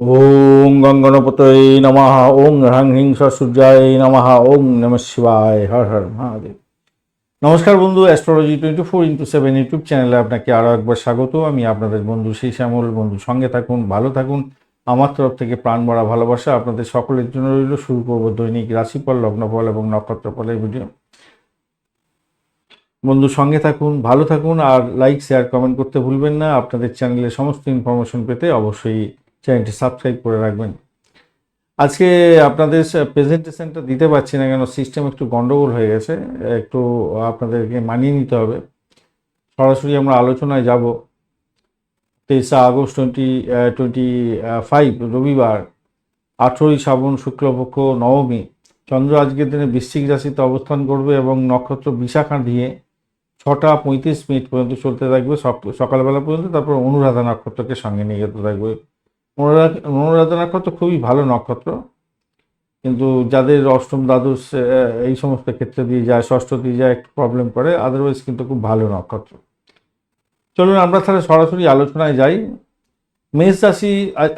ওং গঙ্গনপতয়ে নমঃ ওং হ্রাং হ্রিং সূর্যায় নমঃ ওং নম শিবায়, হর হর মহাদেব। নমস্কার বন্ধু astrology twenty four into seven YouTube চ্যানেলে আপনাকে আরও একবার স্বাগত। আমি আপনাদের বন্ধু সেই শ্যামল। বন্ধু, সঙ্গে থাকুন, ভালো থাকুন। আমার তরফ থেকে প্রাণ ভরা ভালোবাসা আপনাদের সকলের জন্য রইল। শুরু করব দৈনিক রাশিফল, লগ্নফল এবং নক্ষত্রফলের ভিডিও বন্ধু, সঙ্গে থাকুন, ভালো থাকুন আর লাইক শেয়ার কমেন্ট করতে ভুলবেন না। আপনাদের চ্যানেলে সমস্ত ইনফরমেশন পেতে অবশ্যই চ্যানেলটি সাবস্ক্রাইব করে রাখবেন। আজকে আপনাদের প্রেজেন্টেশনটা দিতে পারছি না কেন, সিস্টেম একটু গন্ডগোল হয়ে গেছে, একটু আপনাদেরকে মানিয়ে নিতে হবে। সরাসরি আমরা আলোচনায় যাব। তেইশে আগস্ট টোয়েন্টি টোয়েন্টি ফাইভ রবিবার, আঠেরোই শ্রাবণ, শুক্লপক্ষ, নবমী। চন্দ্র আজকের দিনে বৃশ্চিক রাশিতে অবস্থান করবে এবং নক্ষত্র বিশাখা দিয়ে ছটা পঁয়ত্রিশ মিনিট পর্যন্ত চলতে থাকবে। সকালবেলা পর্যন্ত, তারপর অনুরাধা নক্ষত্রকে সঙ্গে নিয়ে যেতে থাকবে। অনুরাধা অনুরাধা নক্ষত্র খুবই ভালো নক্ষত্র। কিন্তু যাদের অষ্টম দ্বাদশ এই সমস্ত ক্ষেত্রে দিয়ে যায়, ষষ্ঠ দিয়ে যায়, একটু প্রবলেম করে আদারওয়াইজ কিন্তু খুব ভালো নক্ষত্র। চলুন আমরা তাহলে সরাসরি আলোচনায় যাই। মেষ রাশি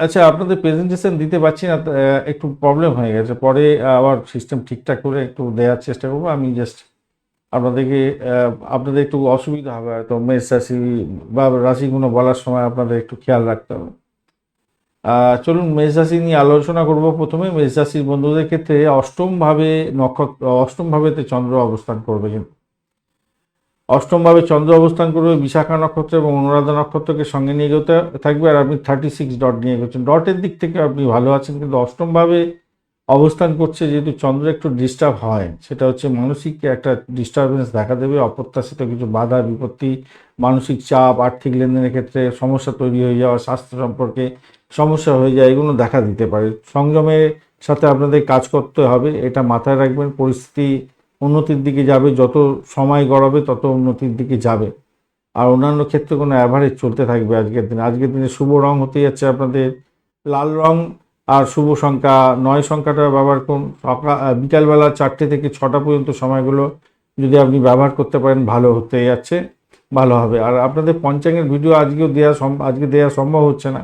আচ্ছা আপনাদের প্রেজেন্টেশন দিতে পারছি না একটু প্রবলেম হয়ে গেছে। পরে আবার সিস্টেম ঠিকঠাক করে একটু দেওয়ার চেষ্টা করব। আমি জাস্ট আপনাদেরকে আপনাদের একটু অসুবিধা হবে হয়তো মেষ রাশি বা রাশিগুলো বলার সময় আপনাদের একটু খেয়াল রাখতে হবে। চলুন মেষ রাশি নিয়ে আলোচনা করব প্রথমে। মেষ রাশির বন্ধুদের ক্ষেত্রে অষ্টমভাবে নক্ষত্র অষ্টমভাবেতে চন্দ্র অবস্থান করবে কিন্তু। অষ্টমভাবে চন্দ্র অবস্থান করবে বিশাখা নক্ষত্র এবং অনুরাধা নক্ষত্রকে সঙ্গে নিয়ে যেতে থাকবে আর আপনি থার্টি সিক্স ডট নিয়ে গেছেন ডটের দিক থেকে আপনি ভালো আছেন কিন্তু অষ্টমভাবে অবস্থান করছে যেহেতু চন্দ্র একটু ডিস্টার্ব হয়। সেটা হচ্ছে মানসিক একটা ডিস্টারবেন্স দেখা দেবে, অপ্রত্যাশিত কিছু বাধা, বিপত্তি, মানসিক চাপ, আর্থিক লেনদেনের ক্ষেত্রে সমস্যা তৈরি হয়ে যাওয়া, স্বাস্থ্য সম্পর্কে সমস্যা হয়ে যায়, এগুলো দেখা দিতে পারে। সংযমের সাথে আপনাদের কাজ করতে হবে, এটা মাথায় রাখবেন, পরিস্থিতি উন্নতির দিকে যাবে, যত সময় গড়াবে তত উন্নতির দিকে যাবে। আর অন্যান্য ক্ষেত্রে কোনো অ্যাভারেজ চলতে থাকবে আজকের দিনে। আজকের দিনে শুভ রং হতে যাচ্ছে আপনাদের, লাল রং আর শুভ সংখ্যা, নয় সংখ্যাটা ব্যবহার করুন। সকাল বিকালবেলা চারটে থেকে ছটা পর্যন্ত সময়গুলো যদি আপনি ব্যবহার করতে পারেন, ভালো হতে যাচ্ছে, ভালো হবে। আর আপনাদের পঞ্চাঙ্গের ভিডিও আজকেও দেওয়া আজকে দেওয়া সম্ভব হচ্ছে না।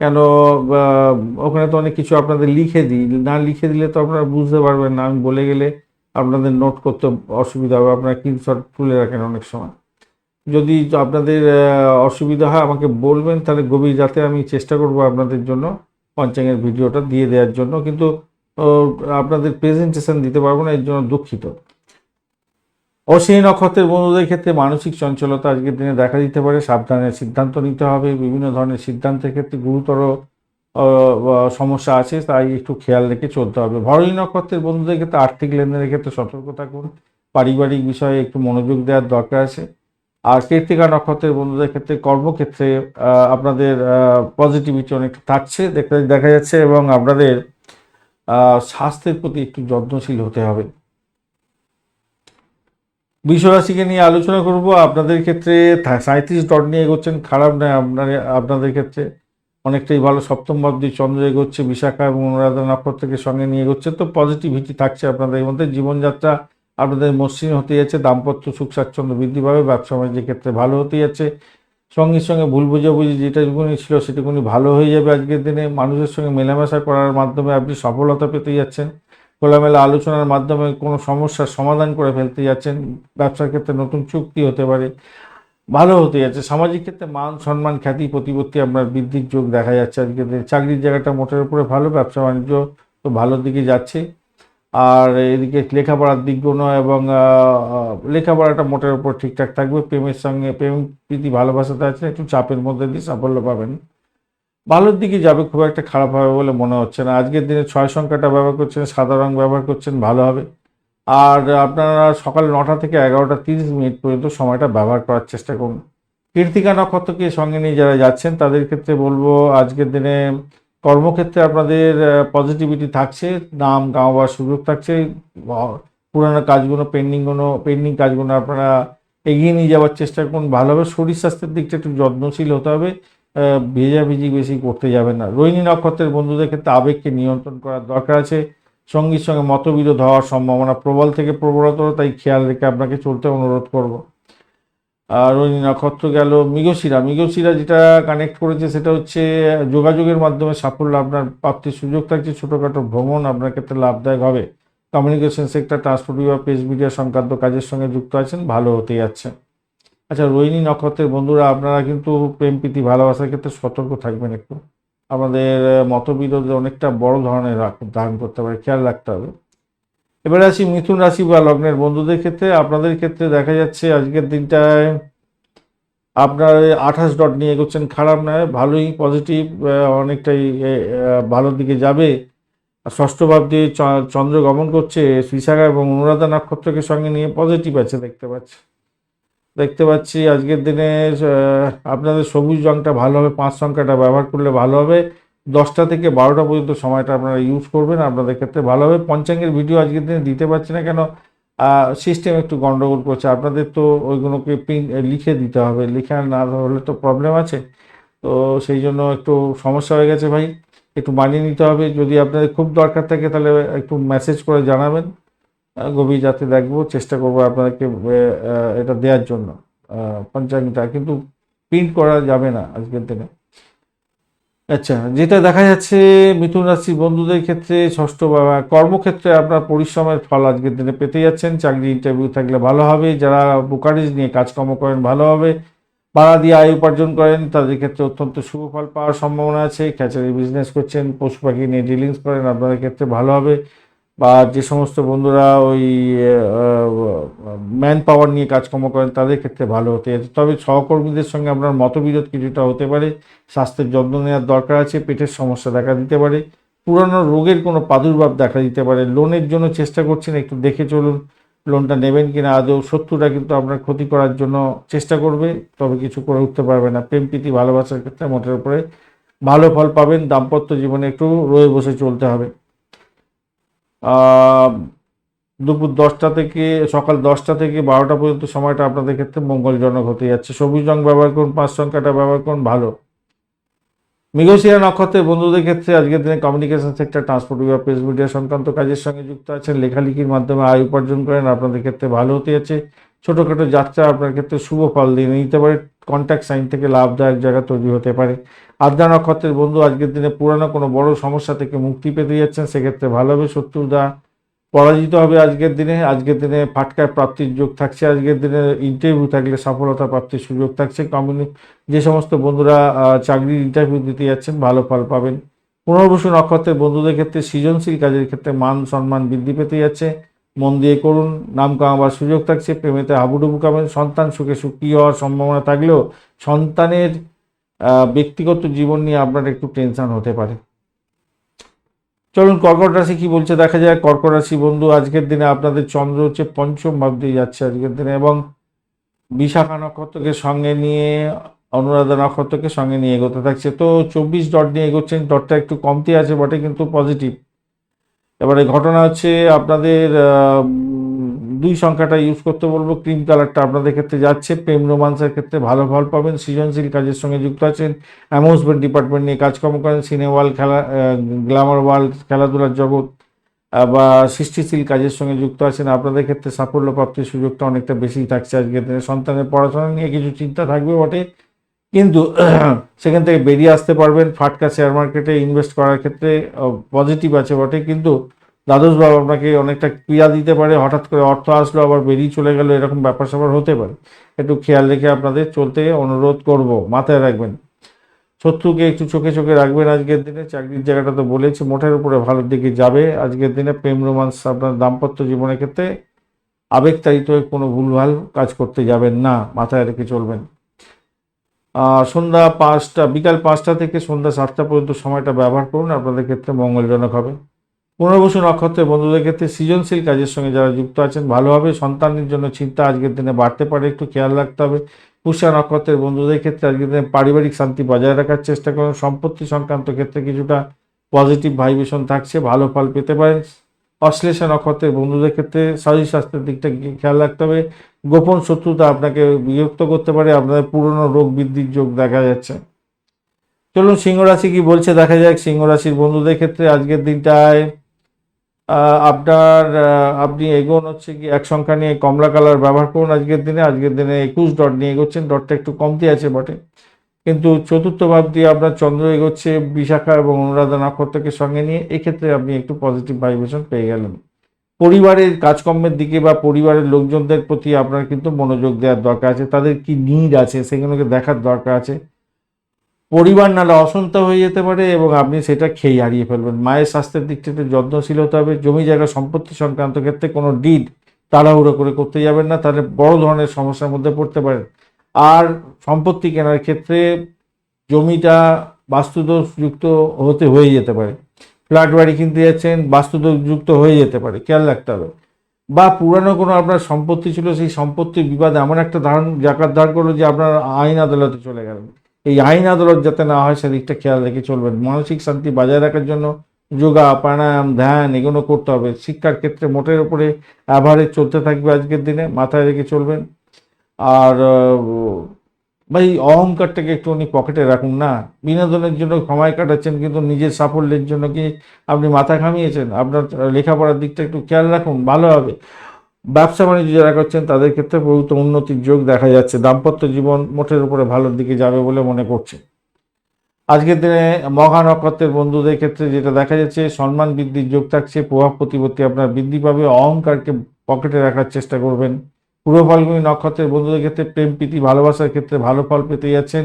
কেন ওখানে তো অনেক কিছু আপনাদের লিখে দিই, না লিখে দিলে তো আপনারা বুঝতে পারবেন না। আমি বলে গেলে আপনাদের নোট করতে অসুবিধা হবে, আপনারা স্ক্রিনশট তুলে রাখেন অনেক সময়। যদি আপনাদের অসুবিধা হয় আমাকে বলবেন, তাহলে গভীর রাতে আমি চেষ্টা করব আপনাদের জন্য পঞ্চাঙ্গের ভিডিওটা দিয়ে দেওয়ার জন্য। কিন্তু আপনাদের প্রেজেন্টেশন দিতে পারব না, এর জন্য দুঃখিত। অশ্বিনী নক্ষত্রের বন্ধুদের ক্ষেত্রে মানসিক চঞ্চলতা আজকের দিনে দেখা দিতে পারে। সাবধানে সিদ্ধান্ত নিতে হবে। বিভিন্ন ধরনের সিদ্ধান্তের ক্ষেত্রে গুরুতর সমস্যা আছে, তাই একটু খেয়াল রেখে চলতে হবে। ভরণী নক্ষত্রের বন্ধুদের ক্ষেত্রে আর্থিক লেনদেনের ক্ষেত্রে সতর্ক থাকুন। পারিবারিক বিষয়ে একটু মনোযোগ দেওয়ার দরকার আছে। আর কৃত্তিকা নক্ষত্রের বন্ধুদের ক্ষেত্রে কর্মক্ষেত্রে আপনাদের পজিটিভিটি অনেকটা থাকছে। দেখা দেখা যাচ্ছে এবং আপনাদের স্বাস্থ্যের প্রতি একটু যত্নশীল হতে হবে। বিশ্বরাশিকে নিয়ে আলোচনা করব। আপনাদের ক্ষেত্রে সাঁত্রিশ ডট নিয়ে এগোচ্ছেন, খারাপ নয় আপনার, আপনাদের ক্ষেত্রে। অনেকটাই ভালো, সপ্তম অব্দি চন্দ্র এগোচ্ছে, বিশাখা এবং অনুরাধা নক্ষত্রকে সঙ্গে নিয়ে এগোচ্ছে। তো পজিটিভিটি থাকছে আপনাদের মধ্যে। জীবনযাত্রা আপনাদের মসৃণ হতে যাচ্ছে, দাম্পত্য সুখ স্বাচ্ছন্দ্য বৃদ্ধি পাবে, ব্যবসা বাণিজ্যের ক্ষেত্রে ভালো হতে যাচ্ছে। সঙ্গে সঙ্গে ভুল বোঝাবুঝি যেটাটুকুনি ছিল সেটুকুনি ভালো হয়ে যাবে আজকের দিনে, মানুষের সঙ্গে মেলামেশা করার মাধ্যমে আপনি সফলতা পেতে যাচ্ছেন। খোলামেলা আলোচনার মাধ্যমে কোনো সমস্যার সমাধান করে ফেলতে যাচ্ছেন। ব্যবসার ক্ষেত্রে নতুন চুক্তি হতে পারে, ভালো হতে যাচ্ছে। সামাজিক ক্ষেত্রে মান, সম্মান, খ্যাতি, প্রতিপত্তি আপনার বৃদ্ধির যোগ দেখা যাচ্ছে আজকে চাকরির জায়গাটা মোটের উপরে ভালো, ব্যবসা বাণিজ্য তো ভালোর দিকে যাচ্ছে। আর এদিকে লেখাপড়ার দিকগুলো এবং লেখাপড়াটা মোটের উপর ঠিকঠাক থাকবে। প্রেমের সঙ্গে, প্রেম প্রীতি ভালোবাসাতে আছে, একটু চাপের মধ্যে দিয়ে সাফল্য পাবেন। ভালোর দিকে যাবে, খুব একটা খারাপ হবে বলে মনে হচ্ছে না। আজকের দিনে ছয় সংখ্যাটা ব্যবহার করছেন, সাদা রং ব্যবহার করছেন, ভালো হবে। আর আপনারা সকাল নটা থেকে এগারোটা তিরিশ মিনিট পর্যন্ত সময়টা ব্যবহার করার চেষ্টা করুন। কীর্তিকা নক্ষত্রকে সঙ্গে নিয়ে যারা যাচ্ছেন, তাদের ক্ষেত্রে বলব আজকের দিনে কর্মক্ষেত্রে আপনাদের পজিটিভিটি থাকছে, নাম গাওয়ার সুযোগ থাকছে, ব- পুরানো কাজগুলো পেন্ডিংগুলো পেন্ডিং কাজগুলো আপনারা এগিয়ে নিয়ে যাওয়ার চেষ্টা করুন। ভালোভাবে শরীর স্বাস্থ্যের দিকটা একটু যত্নশীল হতে হবে। ভেজাভেজি বেশি করতে যাবেন না। রোহিণী নক্ষত্রের বন্ধুদের ক্ষেত্রে আবেগকে নিয়ন্ত্রণ করার দরকার আছে। সঙ্গীর সঙ্গে মতবিরোধ হওয়ার সম্ভাবনা প্রবল থেকে প্রবলতর, তাই খেয়াল রেখে আপনাকে চলতে অনুরোধ করব। আর রোহিণী নক্ষত্র গেল মৃগশিরা। মৃগশিরা যেটা কানেক্ট করেছে সেটা হচ্ছে, যোগাযোগের মাধ্যমে সাফল্য আপনার প্রাপ্তির সুযোগ থাকছে। ছোটোখাটো ভ্রমণ আপনার ক্ষেত্রে লাভদায়ক হবে। কমিউনিকেশন সেক্টর ট্রান্সপোর্ট বিভাগ প্রেস মিডিয়া সংক্রান্ত কাজের সঙ্গে যুক্ত আছেন, ভালো হতে যাচ্ছে আচ্ছা রোহিণী নক্ষত্রের বন্ধুরা, আপনারা কিন্তু প্রেম, প্রীতি, ভালোবাসার ক্ষেত্রে সতর্ক থাকবেন একটু। আমাদের মতবিরোধ অনেকটা বড় ধরনের ধারণ করতে পারে খেয়াল রাখতে হবে। এবারে আসি মিথুন রাশি বা লগ্নের বন্ধুদের ক্ষেত্রে। আপনাদের ক্ষেত্রে দেখা যাচ্ছে আজকের দিনটায় আপনার আঠাশ ডট নিয়ে এগোচ্ছেন, খারাপ নয়, ভালোই পজিটিভ অনেকটাই ভালোর দিকে যাবে। ষষ্ঠ ভাব দিয়ে চন্দ্র গমন করছে শ্রীসাগা এবং অনুরাধা নক্ষত্রকে সঙ্গে নিয়ে পজিটিভ আছে দেখতে পাচ্ছি। দেখতে পাচ্ছি আজকের দিনে আপনাদের সবুজ রঙটা ভালো হবে, পাঁচ সংখ্যাটা ব্যবহার করলে ভালো হবে। দশটা থেকে বারোটা পর্যন্ত সময়টা আপনারা ইউজ করবেন, আপনাদের ক্ষেত্রে ভালো হবে। পঞ্চাঙ্গের ভিডিও আজকের দিনে দিতে পারছি না কেন সিস্টেম একটু গন্ডগোল করছে। আপনাদের তো ওইগুলোকে পিন লিখে দিতে হবে, লেখা না হলে তো প্রবলেম আছে। তো সেই জন্য একটু সমস্যা হয়ে গেছে ভাই। একটু মানিয়ে নিতে হবে। যদি আপনাদের খুব দরকার থাকে তাহলে একটু মেসেজ করে জানাবেন। গভীর যাতে দেখব, চেষ্টা করব আপনাদেরকে এটা দেওয়ার জন্য। পঞ্চাঙ্গটা কিন্তু প্রিন্ট করা যাবে না আজকের দিনে। আচ্ছা যেটা দেখা যাচ্ছে, মিথুন রাশির বন্ধুদের ক্ষেত্রে, ষষ্ঠ বাবা কর্মক্ষেত্রে আপনার পরিশ্রমের ফল আজকের দিনে পেতে যাচ্ছেন। চাকরি ইন্টারভিউ থাকলে ভালো হবে। যারা বুকারিজ নিয়ে কাজকর্ম করেন, ভালো হবে। ভাড়া দিয়ে আয় উপার্জন করেন, তাদের ক্ষেত্রে অত্যন্ত শুভ ফল পাওয়ার সম্ভাবনা আছে। খ্যাচারি বিজনেস করছেন, পশু পাখি নিয়ে ডিলিংস করেন, আপনাদের ক্ষেত্রে ভালো হবে। বা যে সমস্ত বন্ধুরা ওই ম্যান পাওয়ার নিয়ে কাজকর্ম করেন, তাদের ক্ষেত্রে ভালো হতে। যাচ্ছে তবে সহকর্মীদের সঙ্গে আপনার মতবিরোধ কিছুটা হতে পারে, স্বাস্থ্যের যত্ন নেওয়ার দরকার আছে, পেটের সমস্যা দেখা দিতে পারে, পুরানো রোগের কোনো প্রাদুর্ভাব দেখা দিতে পারে। লোনের জন্য চেষ্টা করছেন, একটু দেখে চলুন, লোনটা নেবেন কিনা। আদৌ শত্রুরা কিন্তু আপনার ক্ষতি করার জন্য চেষ্টা করবে, তবে কিছু করে উঠতে পারবে না। প্রেম, প্রীতি, ভালোবাসার ক্ষেত্রে মোটের উপরে ভালো ফল পাবেন, দাম্পত্য জীবনে একটু রয়ে বসে চলতে হবে। দুপুর দশটা থেকে, সকাল দশটা থেকে বারোটা পর্যন্ত সময়টা আপনাদের ক্ষেত্রে মঙ্গলজনক হতে যাচ্ছে। সবুজ রং ব্যবহার করুন, পাঁচ সংখ্যাটা ব্যবহার করুন, ভালো। মৃগশিরা নক্ষত্রের বন্ধুদের ক্ষেত্রে আজকের দিনে কমিউনিকেশন সেক্টর ট্রান্সপোর্ট বিভাগ প্রেস মিডিয়া সংক্রান্ত কাজের সঙ্গে যুক্ত আছেন। লেখালেখির মাধ্যমে আয় উপার্জন করেন, আপনাদের ক্ষেত্রে ভালো হতে যাচ্ছে। ছোটোখাটো যাত্রা আপনার ক্ষেত্রে শুভ ফল দিয়ে নিতে পারে। কন্ট্যাক্ট সাইন থেকে লাভদায়ক জায়গা তৈরি হতে পারে। আদ্রা নক্ষত্রের বন্ধু আজকের দিনে পুরানো কোনো বড় সমস্যা থেকে মুক্তি পেতে যাচ্ছেন, সেক্ষেত্রে ভালোভাবে হবে শত্রুদা পরাজিত হবে আজকের দিনে। আজকের দিনে ফাটকার প্রাপ্তির যোগ থাকছে, আজকের দিনে ইন্টারভিউ থাকলে সফলতা প্রাপ্তির সুযোগ থাকছে। কমিউনি যে সমস্ত বন্ধুরা চাকরির ইন্টারভিউ দিতে যাচ্ছেন, ভালো ফল পাবেন। পুনর্বসু নক্ষত্রের বন্ধুদের ক্ষেত্রে সৃজনশীল কাজের ক্ষেত্রে মান সম্মান বৃদ্ধি পেতে যাচ্ছে। মন দিয়ে করুন, নাম কামাবার সুযোগ থাকছে, প্রেমেতে হাবুডুবু খাবেন সন্তান সুখে সুখী হওয়ার সম্ভাবনা থাকলেও সন্তানের ব্যক্তিগত জীবন নিয়ে আপনার একটু টেনশন হতে পারে। চলুন, কর্কট রাশি কি বলছে দেখা যায় কর্কট রাশি বন্ধু, আজকের দিনে আপনাদের চন্দ্র হচ্ছে পঞ্চম ভাব দিয়ে যাচ্ছে আজকের দিনে এবং বিশাখা নক্ষত্রকে সঙ্গে নিয়ে, অনুরাধা নক্ষত্রকে সঙ্গে নিয়ে এগোতে থাকছে। তো চব্বিশ ডট নিয়ে এগোচ্ছেন, ডটটা একটু কমতি আছে, বটে, কিন্তু পজিটিভ এবারে ঘটনা হচ্ছে আপনাদের দুই সংখ্যাটা ইউজ করতে বলব। ক্রিম কালারটা আপনাদের ক্ষেত্রে যাচ্ছে, প্রেম রোমান্সের ক্ষেত্রে ভালো ফল পাবেন, সৃজনশীল কাজের সঙ্গে যুক্ত আছেন অ্যামাউন্সমেন্ট ডিপার্টমেন্ট নিয়ে কাজকর্ম করেন সিনে ওয়ার্ল্ড খেলা গ্ল্যামার ওয়ার্ল্ড খেলাধুলার জগৎ বা সৃষ্টিশীল কাজের সঙ্গে যুক্ত আছেন, আপনাদের ক্ষেত্রে সাফল্য প্রাপ্তির সুযোগটা অনেকটা বেশি থাকছে আজকের দিনে। সন্তানের পড়াশোনা নিয়ে কিছু চিন্তা থাকবে বটে কিন্তু সেখান থেকে বেরিয়ে আসতে পারবেন। ফাটকা শেয়ার মার্কেটে ইনভেস্ট করার ক্ষেত্রে পজিটিভ আছে বটে। কিন্তু দ্বাদশ বাবু আপনাকে অনেকটা ক্রিয়া দিতে পারে। হঠাৎ করে অর্থ আসলো, আবার বেরিয়ে চলে গেল, এরকম ব্যাপার স্যাপার হতে পারে। একটু খেয়াল রেখে আপনাদের চলতে অনুরোধ করব। মাথায় রাখবেন। শত্রুকে একটু চোখে চোখে রাখবেন আজকের দিনে। চাকরির জায়গাটা তো বলেছি, মোটের উপরে ভালোর দিকে যাবে। আজকের দিনে প্রেম রোমান্স আপনার দাম্পত্য জীবনের ক্ষেত্রে আবেগতাড়িত কোনো ভুলভাল কাজ করতে যাবেন না। মাথায় রেখে চলবেন। সন্ধ্যা পাঁচটা, বিকাল পাঁচটা থেকে সন্ধ্যা সাতটা পর্যন্ত সময়টা ব্যবহার করুন, আপনাদের ক্ষেত্রে মঙ্গলজনক হবে। পুনর্বসু নক্ষত্রের বন্ধুদের ক্ষেত্রে সৃজনশীল কাজের সঙ্গে যারা যুক্ত আছেন ভালোভাবে সন্তানের জন্য চিন্তা আজকের দিনে বাড়তে পারে, একটু খেয়াল রাখতে হবে। পুষা নক্ষত্রের বন্ধুদের ক্ষেত্রে আজকের দিনে পারিবারিক শান্তি বজায় রাখার চেষ্টা করুন। সম্পত্তি সংক্রান্ত ক্ষেত্রে কিছুটা পজিটিভ ভাইব্রেশন থাকছে, ভালো ফল পেতে পারেন। অশ্লেষা নক্ষত্রের বন্ধুদের ক্ষেত্রে শরীর স্বাস্থ্যের দিকটা খেয়াল রাখতে হবে। গোপন শত্রুতা আপনাকে বিরক্ত করতে পারে, আপনাদের পুরনো রোগ বৃদ্ধির যোগ দেখা যাচ্ছে। চলুন সিংহ রাশি কি বলছে, দেখা যাক সিংহ রাশির বন্ধুদের ক্ষেত্রে আজকের দিনটায় আপনার আপনি এগোন হচ্ছে কি, এক সংখ্যা নিয়ে কমলা কালার ব্যবহার করুন আজকের দিনে আজকের দিনে একুশ ডট নিয়ে এগোচ্ছেন, ডটটা একটু কমতি আছে বটে। কিন্তু চতুর্থ ভাব দিয়ে আপনার চন্দ্র এগোচ্ছে, বিশাখা এবং অনুরাধা নক্ষত্রকে সঙ্গে নিয়ে, এক্ষেত্রে আপনি একটু পজিটিভ ভাইব্রেশন পেয়ে গেলেন। পরিবারের কাজকর্মের দিকে বা পরিবারের লোকজনদের প্রতি আপনার কিন্তু মনোযোগ দেওয়ার দরকার আছে, তাদের কি নিড আছে সেগুলোকে দেখার দরকার আছে। পরিবার নাহলে অসন্ত হয়ে যেতে পারে এবং আপনি সেটা খেয়ে হারিয়ে ফেলবেন। মায়ের স্বাস্থ্যের দিকটা একটু যত্নশীল হতে হবে, জমি জায়গা সম্পত্তি সংক্রান্ত ক্ষেত্রে কোনো ডিড তাড়াহুড়ো করে করতে যাবেন না, তাহলে বড় ধরনের সমস্যার মধ্যে পড়তে পারেন। আর সম্পত্তি কেনার ক্ষেত্রে জমিটা বাস্তুদোষযুক্ত হতে হয়ে যেতে পারে। ফ্ল্যাট বাড়ি কিনতে যাচ্ছেন বাস্তুদোষযুক্ত হয়ে যেতে পারে, খেয়াল রাখতে হবে। বা পুরানো কোনো আপনার সম্পত্তি ছিল, সেই সম্পত্তির বিবাদ এমন একটা ধারণ জাকাত ধার করল যে আপনার আইন আদালতে চলে গেলেন এই আইন আদালত যাতে না হয় সেদিকটা খেয়াল রেখে চলবেন। মানসিক শান্তি বজায় রাখার জন্য যোগা, প্রাণায়াম, ধ্যান, এগুলো করতে হবে। শিক্ষার ক্ষেত্রে মোটের উপরে অ্যাভারেজ চলতে থাকবে আজকের দিনে, মাথায় রেখে চলবেন। আর আহ, ভাই অহংকারটাকে একটুখানি পকেটে রাখুন না। বিনোদনের জন্য সময় কাটাচ্ছেন কিন্তু নিজের সাফল্যের জন্য কি আপনি মাথা ঘামিয়েছেন? আপনার লেখাপড়ার দিকটা একটু খেয়াল রাখুন ভালো হবে। ব্যবসা বাণিজ্য যারা করছেন তাদের ক্ষেত্রে বহুত উন্নতির যোগ দেখা যাচ্ছে। দাম্পত্য জীবন মোটের উপরে ভালোর দিকে যাবে বলে মনে করছে আজকের দিনে মহা নক্ষত্রের বন্ধুদের ক্ষেত্রে যেটা দেখা যাচ্ছে সম্মান বৃদ্ধির যোগ থাকছে প্রভাব প্রতিপত্তি আপনার বৃদ্ধি পাবে অহংকারকে পকেটে রাখার চেষ্টা করবেন। পূর্ব ফাল্গুনী নক্ষত্রের বন্ধুদের ক্ষেত্রে প্রেম, প্রীতি, ভালোবাসার ক্ষেত্রে ভালো ফল পেতে যাচ্ছেন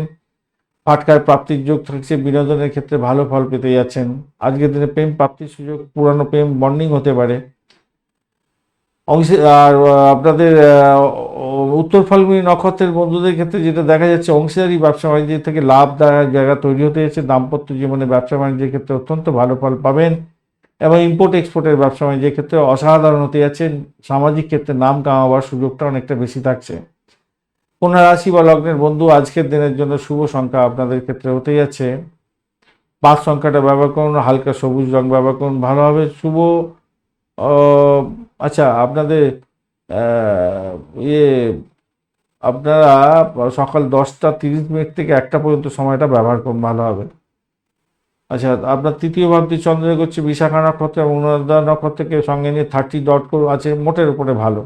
ফাটকার প্রাপ্তির যোগ থাকছে বিনোদনের ক্ষেত্রে ভালো ফল পেতে যাচ্ছেন আজকের দিনে প্রেম প্রাপ্তির সুযোগ, পুরানো প্রেম বন্ডিং হতে পারে। অংশে, আর আপনাদের উত্তর ফাল্গুনী নক্ষত্রের বন্ধুদের ক্ষেত্রে যেটা দেখা যাচ্ছে, অংশীদারি, ব্যবসা বাণিজ্য থেকে লাভদায়ক জায়গা তৈরি হতে যাচ্ছে দাম্পত্য জীবনে ব্যবসা বাণিজ্যের ক্ষেত্রে অত্যন্ত ভালো ফল পাবেন। এবং ইম্পোর্ট এক্সপোর্টের ব্যবসা বাণিজ্যের ক্ষেত্রে অসাধারণ হতে যাচ্ছে সামাজিক ক্ষেত্রে নাম কামাবার সুযোগটা অনেকটা বেশি থাকছে। কোন রাশি বা লগ্নের বন্ধু আজকের দিনের জন্য শুভ সংখ্যা আপনাদের ক্ষেত্রে হতে যাচ্ছে। পাঁচ সংখ্যাটা ব্যবহার করুন, হালকা সবুজ রং ব্যবহার করুন, ভালো হবে। শুভ আচ্ছা আপনাদের ইয়ে আপনারা সকাল দশটা তিরিশ মিনিট থেকে একটা পর্যন্ত সময়টা ব্যবহার করুন, ভালো হবে। আচ্ছা আপনার তৃতীয় ভাবটি চন্দ্র করছে বিশাখা নক্ষত্র এবং অনুরাধা নক্ষত্রকে সঙ্গে নিয়ে থার্টি ডট করে আছে, মোটের উপরে ভালো।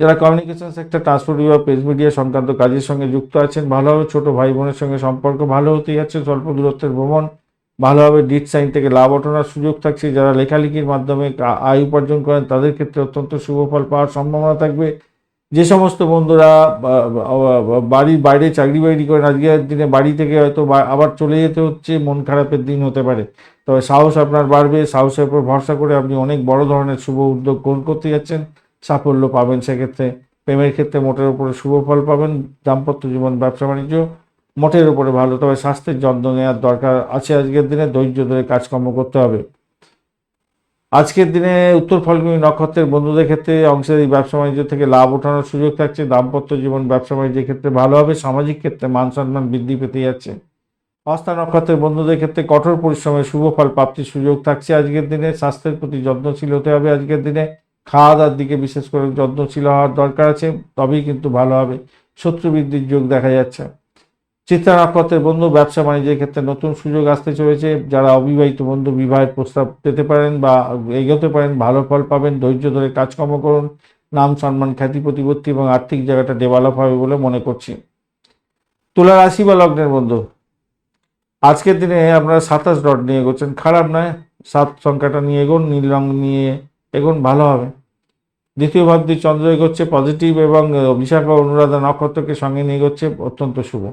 যারা কমিউনিকেশন সেক্টর ট্রান্সপোর্ট বিভাগ পেজ মিডিয়া সংক্রান্ত কাজের সঙ্গে যুক্ত আছেন, ভালোভাবে ছোট ভাই বোনের সঙ্গে সম্পর্ক ভালো হতেই যাচ্ছে, স্বল্প দূরত্বের ভ্রমণ, ভালোভাবে ডিট সাইন থেকে লাভ ওঠানোর সুযোগ থাকছে, যারা লেখালেখির মাধ্যমে আয় উপার্জন করেন, তাদের ক্ষেত্রে অত্যন্ত শুভ ফল পাওয়ার সম্ভাবনা থাকবে। যে সমস্ত বন্ধুরা বাড়ির বাইরে চাকরি বাকরি করেন আজকের দিনে বাড়ি থেকে হয়তো আবার চলে যেতে হচ্ছে, মন খারাপের দিন হতে পারে। তবে সাহস আপনার বাড়বে, সাহসের উপর ভরসা করে আপনি অনেক বড় ধরনের শুভ উদ্যোগ গ্রহণ করতে যাচ্ছেন। সাফল্য পাবেন সেক্ষেত্রে। প্রেমের ক্ষেত্রে মোটের উপরে শুভ ফল পাবেন। দাম্পত্য জীবন, ব্যবসা বাণিজ্য মোটের উপরে ভালো। তবে স্বাস্থ্যের যত্ন নেওয়ার দরকার আছে আজকের দিনে। ধৈর্য ধরে কাজকর্ম করতে হবে। আজকের দিনে উত্তর ফাল্গুনী নক্ষত্রের বন্ধুদের ক্ষেত্রে অংশীদারি ব্যবসা বাণিজ্য থেকে লাভ ওঠানোর সুযোগ থাকছে। দাম্পত্য জীবন ব্যবসা বাণিজ্যের ক্ষেত্রে ভালো হবে, সামাজিক ক্ষেত্রে মান সম্মান বৃদ্ধি পেতে যাচ্ছে। হস্তা নক্ষত্রের বন্ধুদের ক্ষেত্রে কঠোর পরিশ্রমের শুভ ফল প্রাপ্তির সুযোগ থাকছে আজকের দিনে। স্বাস্থ্যের প্রতি যত্নশীল হতে হবে আজকের দিনে। খাওয়া দাওয়ার দিকে বিশেষ করে যত্নশীল হওয়ার দরকার আছে, তবেই কিন্তু ভালো হবে। শত্রু বৃদ্ধির যোগ দেখা যাচ্ছে। চিত্রা বন্ধু ব্যবসা বাণিজ্যের ক্ষেত্রে নতুন সুযোগ আসতে চলেছে। যারা অবিবাহিত বন্ধু বিবাহের প্রস্তাব পেতে পারেন বা এগোতে পারেন, ভালো ফল পাবেন, ধৈর্য ধরে কাজকর্ম করুন, নাম সম্মান, খ্যাতি, প্রতিপত্তি এবং আর্থিক জায়গাটা ডেভেলপ হবে বলে মনে করছি। তুলা রাশি বা লগ্নের বন্ধু, আজকের দিনে আপনারা সাতাশ ডট নিয়ে এগোচ্ছেন। খারাপ নয়, সাত সংখ্যাটা নিয়ে এগোন, নীল রং নিয়ে এগোন, ভালো হবে। দ্বিতীয় ভাবটি চন্দ্র এগোচ্ছে পজিটিভ এবং বিশাখা অনুরাধা নক্ষত্রকে সঙ্গে নিয়ে এগোচ্ছে, অত্যন্ত শুভ।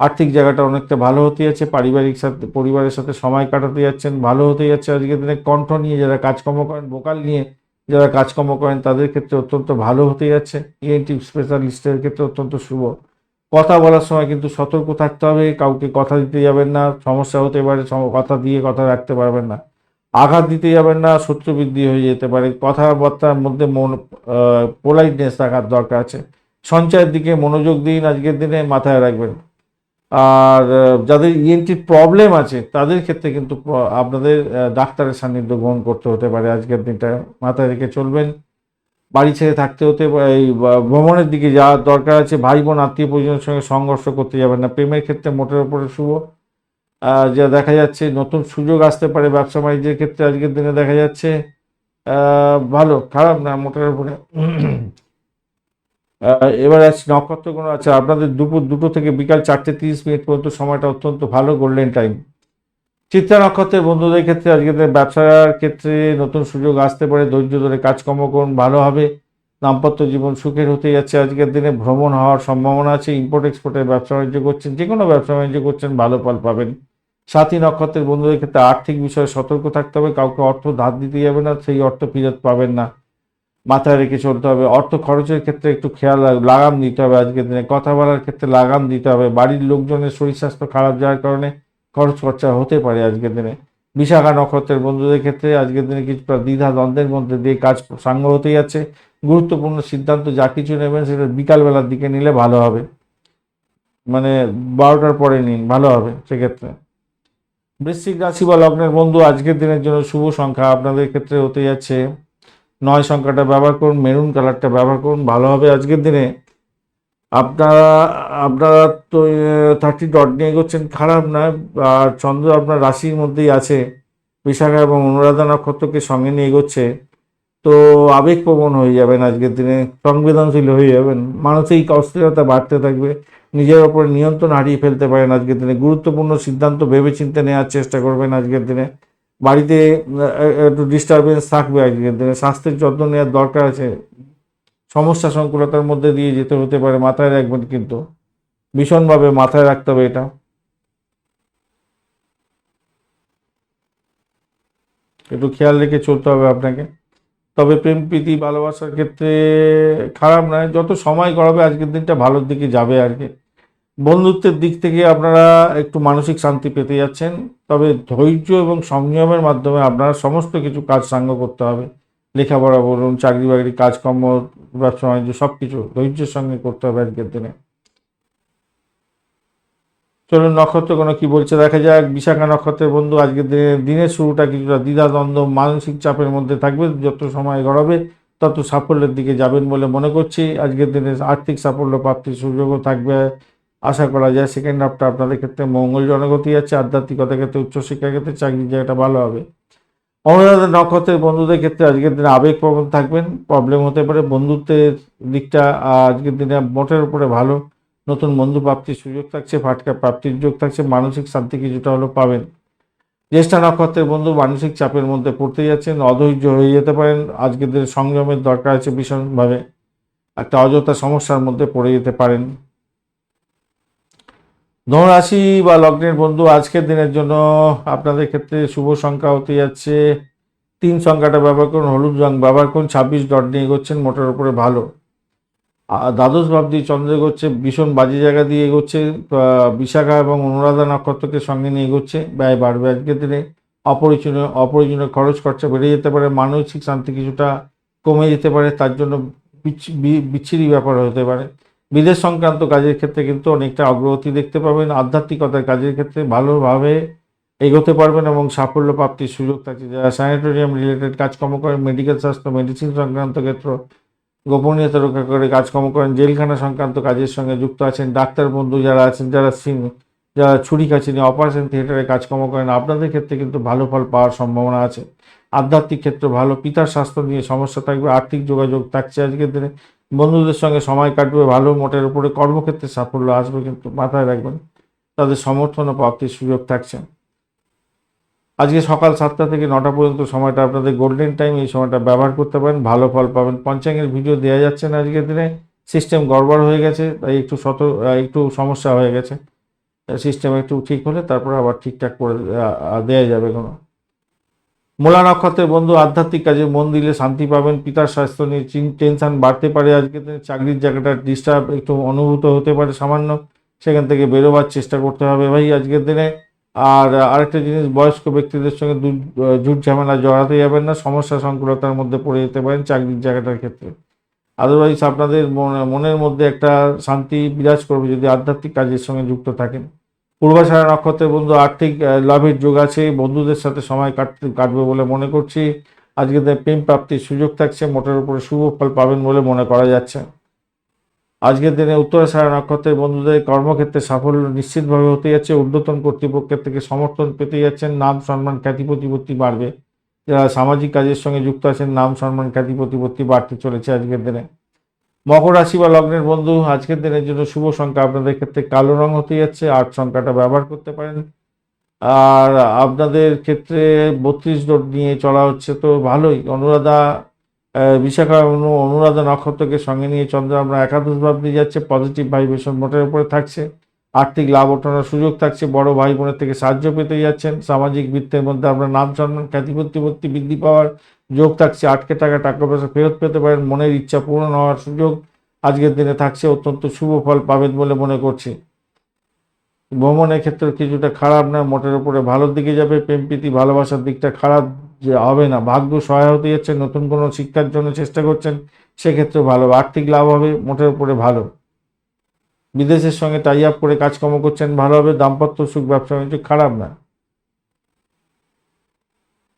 আর্থিক জায়গাটা অনেকটা ভালো হতে যাচ্ছে, পারিবারিক সাথে, পরিবারের সাথে সময় কাটাতে যাচ্ছেন, ভালো হতে যাচ্ছে। আজকের দিনে কণ্ঠ নিয়ে যারা কাজকর্ম করেন ভোকাল নিয়ে যারা কাজকর্ম করেন, তাদের ক্ষেত্রে অত্যন্ত ভালো হতে যাচ্ছে। ইএনটি স্পেশালিস্টের ক্ষেত্রে অত্যন্ত শুভ। কথা বলার সময় কিন্তু সতর্ক থাকতে হবে, কাউকে কথা দিতে যাবেন না, সমস্যা হতে পারে কথা দিয়ে কথা রাখতে পারবেন না। আঘাত দিতে যাবেন না শত্রু বৃদ্ধি হয়ে যেতে পারে। কথাবার্তার মধ্যে মন পোলাইটনেস রাখার দরকার আছে। সঞ্চয়ের দিকে মনোযোগ দিন, আজকের দিনে মাথায় রাখবেন। আর যাদের ইএনটির প্রবলেম আছে, তাদের ক্ষেত্রে কিন্তু আপনাদের ডাক্তারের সান্নিধ্য গ্রহণ করতে হতে পারে। আজকের দিনটা মাথায় রেখে চলবেন। বাড়ি ছেড়ে থাকতে হতে এই ভ্রমণের দিকে যাওয়ার দরকার আছে। ভাই বোন, আত্মীয় পরিজনের সঙ্গে সংঘর্ষ করতে যাবেন না। প্রেমের ক্ষেত্রে মোটের উপরে শুভ। যা দেখা যাচ্ছে, নতুন সুযোগ আসতে পারে ব্যবসা বাণিজ্যের ক্ষেত্রে আজকের দিনে দেখা যাচ্ছে। ভালো, খারাপ না, মোটের উপরে। এবার আছে নক্ষত্রগুলো আছে, আপনাদের দুপুর দুটো থেকে বিকাল চারটে তিরিশ মিনিট পর্যন্ত সময়টা অত্যন্ত ভালো গোল্ডেন টাইম চিত্রা নক্ষত্রের বন্ধুদের ক্ষেত্রে আজকে ব্যবসার ক্ষেত্রে নতুন সুযোগ আসতে পারে, ধৈর্য ধরে কাজকর্ম করুন, ভালো হবে। দাম্পত্য জীবন সুখের হতে যাচ্ছে, আজকের দিনে ভ্রমণ হওয়ার সম্ভাবনা আছে ইম্পোর্ট এক্সপোর্টের ব্যবসা বাণিজ্য করছেন, যে কোনো ব্যবসা বাণিজ্য করছেন, ভালো ফল পাবেন। সাথী নক্ষত্রের বন্ধুদের ক্ষেত্রে আর্থিক বিষয়ে সতর্ক থাকতে হবে, কাউকে অর্থ ধার দিতে যাবে না, সেই অর্থ ফেরত পাবেন না। মাথায় রেখে চলতে হবে। অর্থ খরচের ক্ষেত্রে একটু খেয়াল লাগাম দিতে হবে আজকের দিনে। কথা বলার ক্ষেত্রে লাগাম দিতে হবে। বাড়ির লোকজনের শরীর স্বাস্থ্য খারাপ যাওয়ার কারণে খরচ খরচা হতে পারে আজকের দিনে। বিশাখা নক্ষত্রের বন্ধুদের ক্ষেত্রে আজকের দিনে কিছুটা দ্বিধা দ্বন্দ্বের মধ্যে দিয়ে কাজ সাঙ্গ হতে যাচ্ছে। গুরুত্বপূর্ণ সিদ্ধান্ত যা কিছু নেবেন সেটা বিকালবেলার দিকে নিলে ভালো হবে। মানে বারোটার পরে নিন, ভালো হবে সেক্ষেত্রে। বৃশ্চিক রাশি বা লগ্নের বন্ধু আজকের দিনের জন্য শুভ সংখ্যা আপনাদের ক্ষেত্রে হতে যাচ্ছে। নয় সংখ্যাটা ব্যবহার করুন মেরুন কালারটা ব্যবহার করুন, ভালো হবে আজকের দিনে। আপনারা আপনারা তো থার্টি ডট নিয়ে এগোচ্ছেন, খারাপ নয় আর চন্দ্র আপনার রাশির মধ্যেই আছে। বিশাখা এবং অনুরাধা নক্ষত্রকে সঙ্গে নিয়ে এগোচ্ছে। তো আবেগপ্রবণ হয়ে যাবেন আজকের দিনে, সংবেদনশীল হয়ে যাবেন। মানসিক অস্থিরতা বাড়তে থাকবে। নিজের ওপর নিয়ন্ত্রণ হারিয়ে ফেলতে পারেন আজকের দিনে। গুরুত্বপূর্ণ সিদ্ধান্ত ভেবেচিন্তে নেওয়ার চেষ্টা করবেন আজকের দিনে। বাড়িতে একটু ডিস্টারবেন্স থাকবে আজকের দিনে স্বাস্থ্যের যত্ন নেওয়ার দরকার আছে। সমস্যা সংকুলতার মধ্যে দিয়ে যেতে হতে পারে, মাথায় রাখবেন কিন্তু। ভীষণভাবে মাথায় রাখতে হবে এটা। একটু খেয়াল রেখে চলতে হবে আপনাকে। তবে প্রেম, প্রীতি, ভালোবাসার ক্ষেত্রে খারাপ নয়। যত সময় গড়াবে, আজকের দিনটা ভালোর দিকে যাবে আর কি। বন্ধুত্বের দিক থেকে আপনারা একটু মানসিক শান্তি পেতে যাচ্ছেন। তবে ধৈর্য এবং সংযমের মাধ্যমে আপনারা সমস্ত কিছু কাজ সাঙ্গ করতে হবে। লেখাপড়া বলুন চাকরি বাকরি কাজকর্ম ব্যবসা বাণিজ্য সব কিছু ধৈর্যের সঙ্গে করতে হবে আজকের দিনে। চলুন নক্ষত্র কোনো কি বলছে দেখা যাক। বিশাখা নক্ষত্রের বন্ধু, আজকের দিনে দিনের শুরুটা কিছুটা দ্বিধাদ্বন্দ্ব, মানসিক চাপের মধ্যে থাকবে। যত সময় গড়াবে, তত সাফল্যের দিকে যাবেন বলে মনে করছি। আজকের দিনে আর্থিক সাফল্য প্রাপ্তির সুযোগও থাকবে। আশা করা যায় সেকেন্ড হাফটা আপনাদের ক্ষেত্রে মঙ্গলজনক হতে যাচ্ছে, আধ্যাত্মিকতার ক্ষেত্রে উচ্চশিক্ষার ক্ষেত্রে চাকরির জায়গাটা ভালো হবে। অনুরাধা নক্ষত্রের বন্ধুদের ক্ষেত্রে আজকের দিনে আবেগপ্রবণ থাকবেন প্রবলেম হতে পারে, বন্ধুত্বের দিকটা আজকের দিনে মোটের উপরে ভালো। নতুন বন্ধু প্রাপ্তির সুযোগ থাকছে, ফাটকা প্রাপ্তির সুযোগ থাকছে, মানসিক শান্তি কিছুটা হলেও পাবেন। জ্যেষ্ঠা নক্ষত্রের বন্ধু মানসিক চাপের মধ্যে পড়তে যাচ্ছেন, অধৈর্য হয়ে যেতে পারেন, আজকের দিনে সংযমের দরকার আছে ভীষণভাবে। একটা অযথা সমস্যার মধ্যে পড়ে যেতে পারেন। ধনুরাশি বা লগ্নের বন্ধু আজকের দিনের জন্য আপনাদের ক্ষেত্রে শুভ সংখ্যা হতে যাচ্ছে। তিন সংখ্যাটা ব্যবহার করুন, হলুদ রং ব্যবহার করুন, ছাব্বিশ ডট নিয়ে এগোচ্ছেন, মোটের উপরে ভালো। দ্বাদশ ভাবদি চন্দ্র এগোচ্ছে, ভীষণ বাজে জায়গা দিয়ে এগোচ্ছে বিশাখা এবং অনুরাধা নক্ষত্রকে সঙ্গে নিয়ে এগোচ্ছে, ব্যয় বাড়বে আজকের দিনে। অপরিচয় অপরিচয় খরচ খরচা বেড়ে যেতে পারে, মানসিক শান্তি কিছুটা কমে যেতে পারে, তার জন্য বিচ্ছিরি ব্যাপার হতে পারে। বিদেশ সংক্রান্ত কাজের ক্ষেত্রে কিন্তু অনেকটা অগ্রগতি দেখতে পাবেন, আধ্যাত্মিকতার কাজের ক্ষেত্রে ভালোভাবে এগোতে পারবেন এবং সাফল্য প্রাপ্তির সুযোগ থাকছে। যারা স্যানিটোরিয়াম রিলেটেড কাজকর্ম করেন, মেডিকেল স্বাস্থ্য, মেডিসিন সংক্রান্ত ক্ষেত্র, গোপনীয়তা রক্ষা করে কাজকর্ম করেন, জেলখানা সংক্রান্ত কাজের সঙ্গে যুক্ত আছেন ডাক্তার বন্ধু যারা আছেন, যারা সিন- যারা ছুরি কাছে নিয়ে অপারেশন থিয়েটারে কাজকর্ম করেন, আপনাদের ক্ষেত্রে কিন্তু ভালো ফল পাওয়ার সম্ভাবনা আছে। আধ্যাত্মিক ক্ষেত্রে ভালো, পিতার স্বাস্থ্য নিয়ে সমস্যা থাকবে, আর্থিক যোগাযোগ থাকছে আজকের দিনে। বন্ধুদের সঙ্গে সময় কাটবে, ভালো মোটের উপরে কর্মক্ষেত্রে সাফল্য আসবে কিন্তু মাথায় রাখবেন, তাদের সমর্থন ও প্রাপ্তির সুযোগ থাকছে। আজকে সকাল সাতটা থেকে নটা পর্যন্ত সময়টা আপনাদের গোল্ডেন টাইম এই সময়টা ব্যবহার করতে পারেন, ভালো ফল পাবেন। পঞ্চাঙ্গের ভিডিও দেওয়া যাচ্ছে না আজকের দিনে সিস্টেম গড়বড় হয়ে গেছে, তাই একটু শত একটু সমস্যা হয়ে গেছে। সিস্টেম একটু ঠিক হলে তারপরে আবার ঠিকঠাক করে দেওয়া যাবে কোনো। মূলা নক্ষত্রের বন্ধু, আধ্যাত্মিক কাজে মন দিলে শান্তি পাবেন। পিতার স্বাস্থ্য নিয়ে টেনশন বাড়তে পারে আজকে চাকরির জায়গাটা ডিস্টার্ব একটু অনুভূত হতে পারে সামান্য। সেখান থেকে বেরোবার চেষ্টা করতে হবে ভাই আজকের দিনে। আর আরেকটা জিনিস, বয়স্ক ব্যক্তিদের সঙ্গে জুট ঝামেলা জড়াতে যাবেন না। সমস্যা সংকুলতার মধ্যে পড়ে যেতে পারেন চাকরির জায়গাটার ক্ষেত্রে। আদারওয়াইজ আপনাদের মনের মধ্যে একটা শান্তি বিরাজ করবে যদি আধ্যাত্মিক কাজের সঙ্গে যুক্ত থাকেন। পূর্বাশারা নক্ষত্রের বন্ধু আর্থিক লাভের যোগ আছে, বন্ধুদের সাথে সময় কাটতে কাটবে বলে মনে করছি। আজকে প্রেম প্রাপ্তির সুযোগ থাকছে, মোটের উপরে শুভ ফল পাবেন বলে মনে করা যাচ্ছে। আজকের দিনে উত্তরাশারা নক্ষত্রের বন্ধুদের কর্মক্ষেত্রে সাফল্য নিশ্চিতভাবে হতে যাচ্ছে। ঊর্ধ্বতন কর্তৃপক্ষের থেকে সমর্থন পেতে যাচ্ছেন, নাম সম্মান খ্যাতি প্রতিপত্তি বাড়বে। যারা সামাজিক কাজের সঙ্গে যুক্ত আছেন, নাম সম্মান খ্যাতি প্রতিপত্তি বাড়তে চলেছে আজকের দিনে। মকর রাশি বা লগ্নের বন্ধু, আজকের দিনের জন্য শুভ সংখ্যা আপনাদের ক্ষেত্রে কালো রং হতে যাচ্ছে আট সংখ্যাটা ব্যবহার করতে পারেন। আর আপনাদের ক্ষেত্রে বত্রিশ ডোট নিয়ে চলা হচ্ছে তো ভালোই। অনুরাধা বিশাখা অনু, অনুরাধা নক্ষত্রকে সঙ্গে নিয়ে চন্দ্র আমরা একাদশ ভাব দিয়ে যাচ্ছে পজিটিভ ভাইব্রেশন মোটের উপরে থাকছে। আর্থিক লাভ ওঠানোর সুযোগ থাকছে, বড় ভাই বোনের থেকে সাহায্য পেতে যাচ্ছেন। সামাজিক বৃত্তের মধ্যে আপনার নাম সম্মান খ্যাতি বৃদ্ধি পাওয়ার যোগ থাকছে, আটকে টাকা টাকা পয়সা ফেরত পেতে পারেন, মনের ইচ্ছা পূরণ হওয়ার সুযোগ আজকের দিনে থাকছে, অত্যন্ত শুভ ফল পাবেন বলে মনে করছি। ভ্রমণের ক্ষেত্রে কিছুটা খারাপ না, মোটের উপরে ভালোর দিকে যাবে, প্রেম, প্রীতি, ভালোবাসার দিকটা খারাপ যে হবে না। ভাগ্য সহায় হতে যাচ্ছে, নতুন কোনো শিক্ষার জন্য চেষ্টা করছেন সেক্ষেত্রে ভালো। আর্থিক লাভ হবে, মোটের উপরে ভালো। বিদেশের সঙ্গে টাই আপ করে কাজকর্ম করছেন, ভালো হবে, দাম্পত্য সুখ, ব্যবসা বাণিজ্য খারাপ না।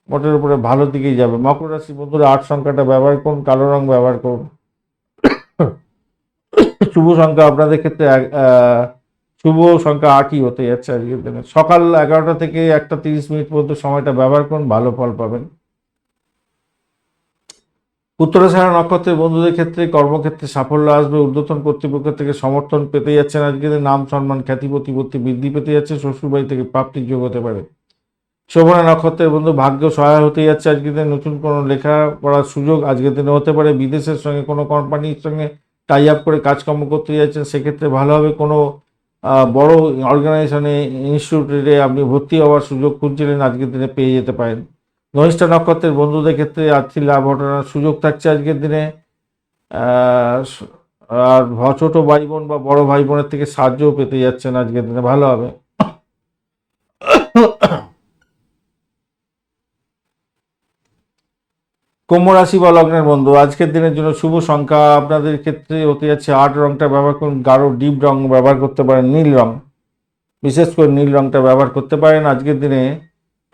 মোটের উপরে ভালো দিকেই যাবে। মকর রাশি বন্ধুরা, আট সংখ্যাটা ব্যবহার করুন, কালো রং ব্যবহার করুন। শুভ সংখ্যা আপনাদের ক্ষেত্রে শুভ সংখ্যা আটই হতে যাচ্ছে আজকের দিনে। সকাল এগারোটা থেকে একটা তিরিশ মিনিট পর্যন্ত সময়টা ব্যবহার করুন, ভালো ফল পাবেন। উত্তরাষাঢ়া নক্ষত্রের বন্ধুদের ক্ষেত্রে কর্মক্ষেত্রে সাফল্য আসবে। ঊর্ধ্বতন কর্তৃপক্ষ থেকে সমর্থন পেতে যাচ্ছেন আজকে নাম, সম্মান, খ্যাতি, প্রতিপত্তি বৃদ্ধি পেতে যাচ্ছে। শ্বশুরবাড়ি থেকে প্রাপ্তির যোগ হতে পারে। শোভনা নক্ষত্রের বন্ধু ভাগ্য সহায় হতে যাচ্ছে আজকের দিনে। নতুন কোনো লেখা পড়ার সুযোগ আজকের দিনে হতে পারে। বিদেশের সঙ্গে, কোনো কোম্পানির সঙ্গে টাই আপ করে কাজকর্ম করতে যাচ্ছেন। সেক্ষেত্রে ভালো হবে। কোনো বড় অর্গানাইজেশনে ইনস্টিটিউটে আপনি ভর্তি হওয়ার সুযোগ খুঁজছিলেন, আজকের দিনে পেয়ে যেতে পারেন। ধনিষ্ঠা নক্ষত্রের বন্ধুদের ক্ষেত্রে আর্থিক লাভ ঘটানোর সুযোগ থাকছে আজকের দিনে। আর ছোট ভাই বোন বা বড় ভাই বোনের থেকে সাহায্যও পেতে যাচ্ছেন আজকের দিনে। ভালো হবে। কুম্ভ রাশি বা লগ্নের বন্ধু, আজকের দিনের জন্য শুভ সংখ্যা আপনাদের ক্ষেত্রে হতে যাচ্ছে আট রংটা ব্যবহার করুন। গাঢ়, ডিপ রং ব্যবহার করতে পারেন, নীল রং। বিশেষ করে নীল রংটা ব্যবহার করতে পারেন। আজকের দিনে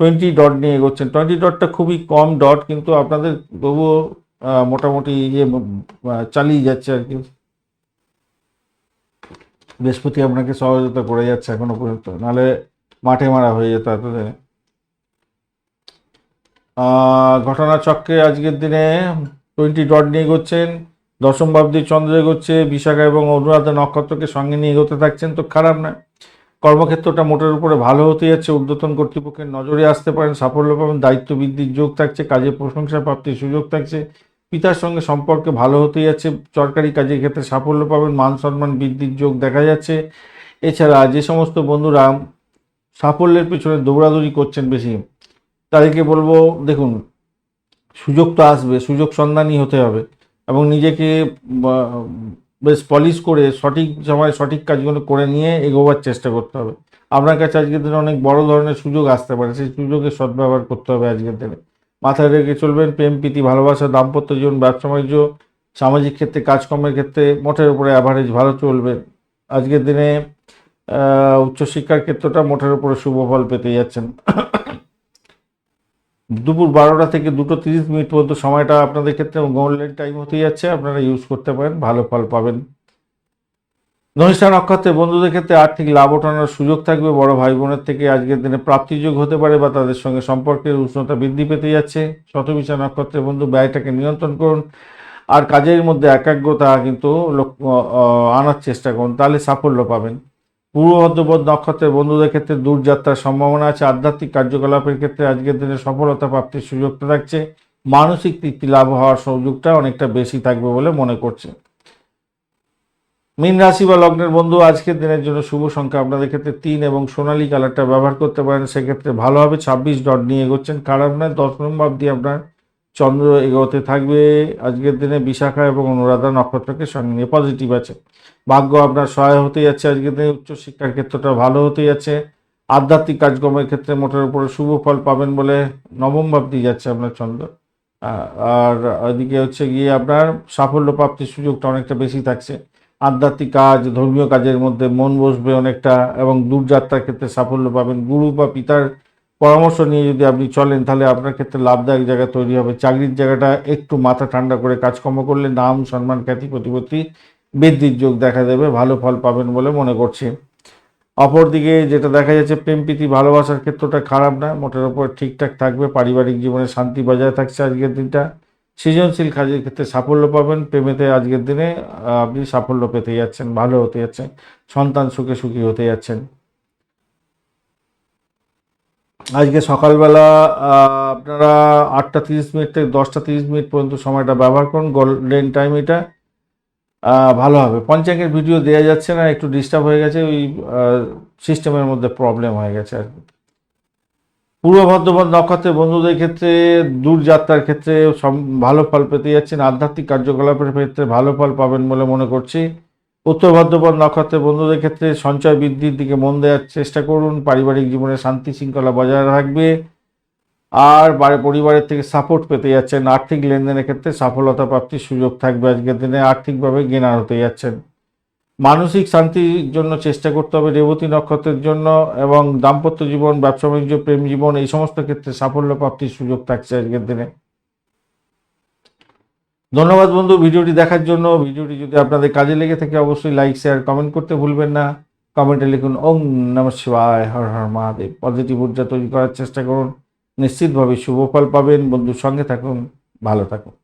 টোয়েন্টি ডট নিয়ে এগোচ্ছেন। টোয়েন্টি ডটটা খুবই কম ডট কিন্তু আপনাদের তবুও মোটামুটি ইয়ে চালিয়ে যাচ্ছে আর কি। বৃহস্পতি আপনাকে সহযোগিতা করে যাচ্ছে এখনও পর্যন্ত, নাহলে মাঠে মারা হয়ে যেত এতদিনে। ঘটনাচক্রে আজকের দিনে টোয়েন্টি ডট নিয়ে এগোচ্ছেন, দশম চন্দ্র এগোচ্ছে, বিশাখা এবং অনুরাধা নক্ষত্রকে সঙ্গে নিয়ে এগোতে থাকছেন, তো খারাপ না কর্মক্ষেত্রটা মোটের উপরে ভালো হতে যাচ্ছে। ঊর্ধ্বতন কর্তৃপক্ষের নজরে আসতে পারেন, সাফল্য পাবেন দায়িত্ব বৃদ্ধির যোগ থাকছে, কাজে প্রশংসা প্রাপ্তির সুযোগ থাকছে, পিতার সঙ্গে সম্পর্কে ভালো হতে যাচ্ছে, সরকারি কাজের ক্ষেত্রে সাফল্য পাবেন, মান সম্মান বৃদ্ধির যোগ দেখা যাচ্ছে। এছাড়া যে সমস্ত বন্ধুরা সাফল্যের পিছনে দৌড়াদৌড়ি করছেন বেশি, তাদেরকে বলব, দেখুন, সুযোগ তো আসবে, সুযোগ সন্ধানই হতে হবে এবং নিজেকে বেশ পলিশ করে, সঠিক সময় সঠিক কাজগুলো করে নিয়ে এগোবার চেষ্টা করতে হবে। আপনার কাছে আজকের দিনে অনেক বড় ধরনের সুযোগ আসতে পারে, সেই সুযোগের সদ্ব্যবহার করতে হবে আজকের দিনে। মাথায় রেখে চলবেন, প্রেম, প্রীতি, ভালোবাসা, দাম্পত্য জীবন, ব্যবসা, বাণিজ্য, সামাজিক ক্ষেত্রে, কাজকর্মের ক্ষেত্রে মোটের উপরে অ্যাভারেজ ভালো চলবে। আজকের দিনে উচ্চশিক্ষার ক্ষেত্রটা মোটের উপরে শুভ ফল পেতে যাচ্ছেন। দুপুর বারোটা থেকে দুটো তিরিশ মিনিট পর্যন্ত সময়টা আপনাদের ক্ষেত্রে গোল্ডেন টাইম হতে যাচ্ছে, আপনারা ইউজ করতে পারেন, ভালো ফল পাবেন। ধনিষ্ঠা নক্ষত্রের বন্ধুদের ক্ষেত্রে আর্থিক লাভ ওঠানোর সুযোগ থাকবে, বড় ভাই বোনের থেকে আজকের দিনে প্রাপ্তিযোগ হতে পারে বা তাদের সঙ্গে সম্পর্কের উষ্ণতা বৃদ্ধি পেতে যাচ্ছে। শতবিশা নক্ষত্রের বন্ধু ব্যয়টাকে নিয়ন্ত্রণ করুন। আর কাজের মধ্যে একাগ্রতা কিন্তু আনার চেষ্টা করুন, তাহলে সাফল্য পাবেন। পূর্ব ভদ্রপদ নক্ষত্রের বন্ধুদের ক্ষেত্রে দূরযাত্রার সম্ভাবনা আছে। আধ্যাত্মিক কার্যকলাপের ক্ষেত্রে আজকের দিনে সফলতা প্রাপ্তির সুযোগটা থাকছে। মানসিক তৃপ্তি লাভ হওয়ার সুযোগটা অনেকটা বেশি থাকবে বলে মনে করছে। মীন রাশি বা লগ্নের বন্ধু আজকের দিনের জন্য শুভ সংখ্যা। আপনাদের ক্ষেত্রে তিন এবং সোনালী কালারটা ব্যবহার করতে পারেন। সেক্ষেত্রে ভালোভাবে ছাব্বিশ ডট নিয়ে এগোচ্ছেন। খারাপ নয় দশ নম্বর অব্দি আপনার চন্দ্র এগোতে থাকবে। আজকের দিনে বিশাখা এবং অনুরাধা নক্ষত্রকে সঙ্গে নিয়ে পজিটিভ আছে। ভাগ্য আপনার সহায় হতে যাচ্ছে। আজকের দিনে উচ্চশিক্ষার ক্ষেত্রটা ভালো হতে যাচ্ছে। আধ্যাত্মিক কাজকর্মের ক্ষেত্রে মোটের উপরে শুভ ফল পাবেন বলে নবম ভাব দিয়ে যাচ্ছে আপনার চন্দ্র। আর ওইদিকে হচ্ছে গিয়ে আপনার সাফল্য প্রাপ্তির সুযোগটা অনেকটা বেশি থাকছে। আধ্যাত্মিক কাজ, ধর্মীয় কাজের মধ্যে মন বসবে অনেকটা এবং দূরযাত্রার ক্ষেত্রে সাফল্য পাবেন। গুরু বা পিতার পরামর্শ নিয়ে যদি আপনি চলেন, তাহলে আপনার ক্ষেত্রে লাভদায়ক জায়গা তৈরি হবে। চাকরির জায়গাটা একটু মাথা ঠান্ডা করে কাজকর্ম করলে নাম, সম্মান, খ্যাতি, প্রতিপত্তি বৃদ্ধির যোগ দেখা দেবে, ভালো ফল পাবেন বলে মনে করছি। অপরদিকে যেটা দেখা যাচ্ছে, প্রেম, প্রীতি, ভালোবাসার ক্ষেত্রটা খারাপ না, মোটের ওপর ঠিকঠাক থাকবে, পারিবারিক জীবনে শান্তি বজায় থাকছে আজকের দিনটা। সৃজনশীল কাজের ক্ষেত্রে সাফল্য পাবেন, প্রেমেতে আজকের দিনে আপনি সাফল্য পেতে যাচ্ছেন, ভালো হতে যাচ্ছেন, সন্তান সুখে সুখী হতে যাচ্ছেন। আজকে সকালবেলা আপনারা আটটা তিরিশ মিনিট থেকে দশটা তিরিশ মিনিট পর্যন্ত সময়টা ব্যবহার করুন গোল্ডেন টাইম এটা। ভালো হবে। পঞ্চাঙ্গের ভিডিও দেওয়া যাচ্ছে না, একটু ডিস্টার্ব হয়ে গেছে, ওই সিস্টেমের মধ্যে প্রবলেম হয়ে গেছে আর কি। পূর্ব বর্ধমান নক্ষত্রের বন্ধুদের ক্ষেত্রে দূরযাত্রার ক্ষেত্রে সম- ভালো ফল পেতে যাচ্ছেন। আধ্যাত্মিক কার্যকলাপের ক্ষেত্রে ভালো ফল পাবেন বলে মনে করছি। উত্তর বর্ধমান নক্ষত্রের বন্ধুদের ক্ষেত্রে সঞ্চয় বৃদ্ধির দিকে মন দেওয়ার চেষ্টা করুন। পারিবারিক জীবনে শান্তি শৃঙ্খলা বজায় রাখবে। আর পরিবারের থেকে সাপোর্ট পেতে যাচ্ছেন। আর্থিক লেনদেনের ক্ষেত্রে সফলতা প্রাপ্তির সুযোগ থাকবে আজকের দিনে। আর্থিকভাবে গেনার হতে যাচ্ছেন। মানসিক শান্তির জন্য চেষ্টা করতে হবে রেবতী নক্ষত্রের জন্য এবং দাম্পত্য জীবন, ব্যবসা, বাণিজ্য, প্রেম জীবন, এই সমস্ত ক্ষেত্রে সাফল্য প্রাপ্তির সুযোগ থাকছে আজকের দিনে। ধন্যবাদ বন্ধু ভিডিওটি দেখার জন্য। ভিডিওটি যদি আপনাদের কাজে লেগে থাকে অবশ্যই লাইক শেয়ার কমেন্ট করতে ভুলবেন না। কমেন্টে লিখুন, ওম নম শিবায়, হর হর মহাদেব। পজিটিভ ঊর্জা তৈরি করার চেষ্টা করুন। নিশ্চিতভাবে শুভ ফল পাবেন বন্ধুর সঙ্গে থাকুন ভালো থাকুন।